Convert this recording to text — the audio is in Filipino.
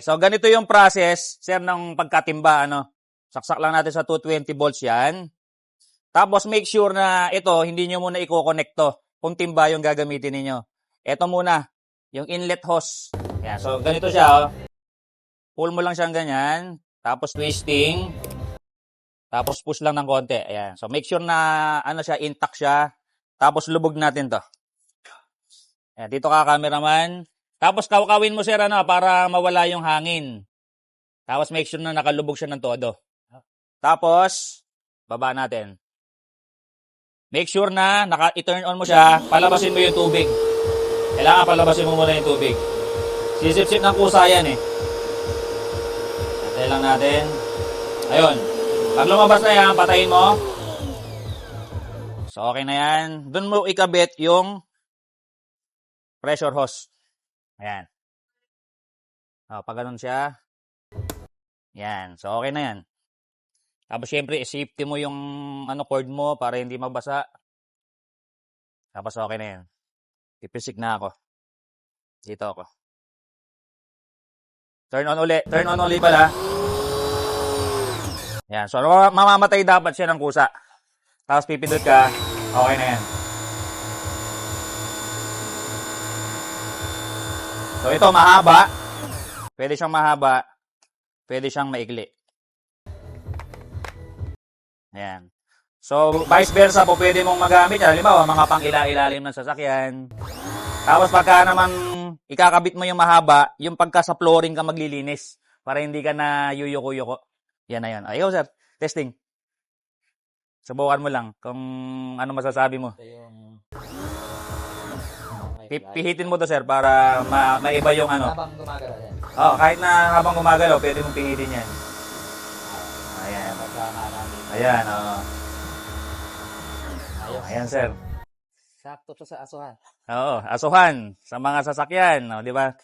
So, ganito yung process, sir, ng pagkatimba, ano. Saksak lang natin sa 220 volts yan. Tapos, make sure na ito, hindi nyo muna i-connect to kung timba yung gagamitin ninyo. Ito muna, yung inlet hose. Yan, so, ganito siya, oh. Pull mo lang siyang ganyan. Tapos, twisting. Tapos, push lang ng konti. Ayan. So, make sure na, ano siya, intact siya. Tapos, lubog natin to. Ayan, dito ka, cameraman. Tapos kawkawin mo sir ano para mawala yung hangin. Tapos make sure na nakalubog siya ng todo. Tapos baba natin. Make sure na naka i-turn on mo siya, palabasin mo yung tubig. Kailangan palabasin mo muna yung tubig. Sisip-sip ng kusa yan eh. Antay lang natin. Ayun. Pag lumabas na yan, patayin mo. So okay na yan. Doon mo ikabit yung pressure hose. Ayan. O, pag ganun siya. Yan. So, okay na yan. Tapos, syempre, safety mo yung ano, cord mo para hindi mabasa. Tapos, okay na yan. Pipisik na ako. Dito ako. Turn on uli. Turn on uli pala. Yan. So, mama- mamamatay dapat siya ng kusa. Tapos, pipindot ka. Okay na yan. So ito mahaba. Pwede siyang mahaba. Pwede siyang maikli. Ayan. So, vice versa po pwede mong magamit. Halimbawa, mga pang ila-ilalim ng sasakyan. Tapos pagka naman ikakabit mo yung mahaba, yung pagka sa flooring ka maglilinis para hindi ka na yuyuko-yuko. Yan na yan. Ayaw, sir. Testing. Subukan mo lang kung ano masasabi mo. Pi- Pihitin mo to, sir, para ma- maiba yung ano. Habang gumagalaw yan. Oh, kahit na habang gumagalaw, pwede mong pihitin yan. Ayan. Pagka namin. Ayan, oh. Ayos. Ayan, sir. Sakto to sa asuhan. Oo, asuhan sa mga sasakyan, oh, di ba?